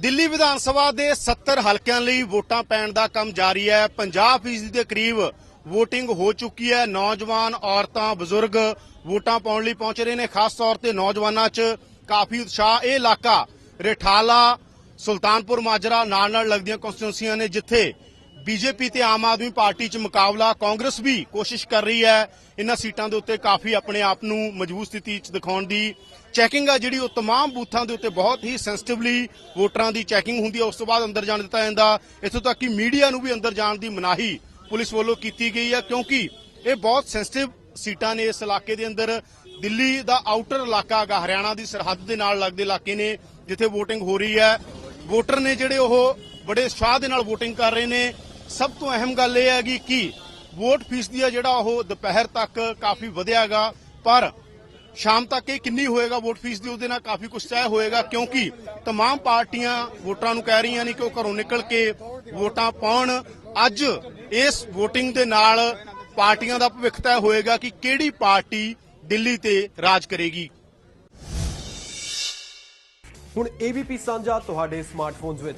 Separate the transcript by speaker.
Speaker 1: ਦਿੱਲੀ ਵਿਧਾਨ ਸਭਾ ਦੇ 70 ਹਲਕਿਆਂ ਲਈ ਵੋਟਾਂ ਪੈਣ ਦਾ ਕੰਮ ਜਾਰੀ ਹੈ। 50% ਦੇ ਕਰੀਬ ਵੋਟਿੰਗ ਹੋ ਚੁੱਕੀ ਹੈ। ਨੌਜਵਾਨ ਔਰਤਾਂ, ਬਜ਼ੁਰਗ ਵੋਟਾਂ ਪਾਉਣ ਲਈ ਪਹੁੰਚ ਰਹੇ ਨੇ। ਖਾਸ ਤੌਰ ਤੇ ਨੌਜਵਾਨਾਂ 'ਚ ਕਾਫੀ ਉਤਸ਼ਾਹ। ਇਹ ਇਲਾਕਾ ਰਿਠਾਲਾ, ਸੁਲਤਾਨਪੁਰ, ਮਾਜਰਾ ਨਾਲ ਨਾਲ ਲੱਗਦੀਆਂ ਕਨਸਟੀਟੂਐਂਸੀਆਂ ਨੇ, ਜਿੱਥੇ ਬੀਜੇਪੀ ਤੇ ਆਮ ਆਦਮੀ ਪਾਰਟੀ 'ਚ ਮੁਕਾਬਲਾ ਕਾਂਗਰਸ ਵੀ ਕੋਸ਼ਿਸ਼ ਕਰ ਰਹੀ ਹੈ ਇਹਨਾਂ ਸੀਟਾਂ ਦੇ ਉੱਤੇ ਕਾਫੀ ਆਪਣੇ ਆਪ ਨੂੰ ਮਜ਼ਬੂਤ ਸਥਿਤੀ 'ਚ ਦਿਖਾਉਣ ਦੀ ਚੈਕਿੰਗ ਆ ਜਿਹੜੀ ਉਹ तमाम ਬੂਥਾਂ ਦੇ ਉੱਤੇ ਬਹੁਤ ਹੀ ਸੈਂਸਿਟਿਵਲੀ ਵੋਟਰਾਂ ਦੀ ਚੈਕਿੰਗ ਹੁੰਦੀ ਹੈ ਉਸ ਤੋਂ ਬਾਅਦ ਅੰਦਰ ਜਾਣ ਦਿੱਤਾ ਜਾਂਦਾ ਇੱਥੋਂ ਤੱਕ ਕਿ ਮੀਡੀਆ ਨੂੰ ਵੀ ਅੰਦਰ ਜਾਣ ਦੀ ਮਨਾਹੀ ਪੁਲਿਸ ਵੱਲੋਂ ਕੀਤੀ ਗਈ ਹੈ ਕਿਉਂਕਿ ਇਹ ਬਹੁਤ ਸੈਂਸਿਟਿਵ ਸੀਟਾਂ ਨੇ ਇਸ ਇਲਾਕੇ ਦੇ ਅੰਦਰ ਦਿੱਲੀ ਦਾ ਆਊਟਰ ਇਲਾਕਾ ਹੈਗਾ ਹਰਿਆਣਾ ਦੀ ਸਰਹੱਦ ਦੇ ਨਾਲ ਲੱਗਦੇ ਇਲਾਕੇ ਨੇ ਜਿੱਥੇ VOTING ਹੋ ਰਹੀ ਹੈ ਵੋਟਰ ਨੇ ਜਿਹੜੇ ਉਹ ਬੜੇ ਉਤਸ਼ਾਹ ਦੇ ਨਾਲ VOTING ਕਰ ਰਹੇ ਨੇ ਸਭ ਤੋਂ ਅਹਿਮ ਗੱਲ ਇਹ ਹੈਗੀ ਕਿ ਵੋਟ ਫੀਸਦੀ ਆ ਜਿਹੜਾ ਉਹ ਦੁਪਹਿਰ ਤੱਕ ਕਾਫੀ ਵਧਿਆਗਾ ਪਰ ਸ਼ਾਮ ਤੱਕ ਇਹ ਕਿੰਨੀ ਹੋਏਗਾ ਵੋਟ ਫੀਸ ਦੀ ਉਹਦੇ ਨਾਲ ਕਾਫੀ ਕੁਝ ਤੈਅ ਹੋਏਗਾ ਕਿਉਂਕਿ तमाम ਪਾਰਟੀਆਂ ਵੋਟਰਾਂ ਨੂੰ ਕਹਿ ਰਹੀਆਂ ਨੇ ਕਿ ਉਹ ਘਰੋਂ ਨਿਕਲ ਕੇ ਵੋਟਾਂ ਪਾਉਣ ਅੱਜ ਇਸ VOTING ਦੇ ਨਾਲ ਪਾਰਟੀਆਂ ਦਾ ਭਵਿੱਖ ਤੈਅ ਹੋਏਗਾ ਕਿ ਕਿਹੜੀ ਪਾਰਟੀ ਦਿੱਲੀ ਤੇ ਰਾਜ ਕਰੇਗੀ
Speaker 2: ਹੁਣ ABP ਸਾਂਝਾ ਤੁਹਾਡੇ ਸਮਾਰਟਫੋਨਸ ਵਿੱਚ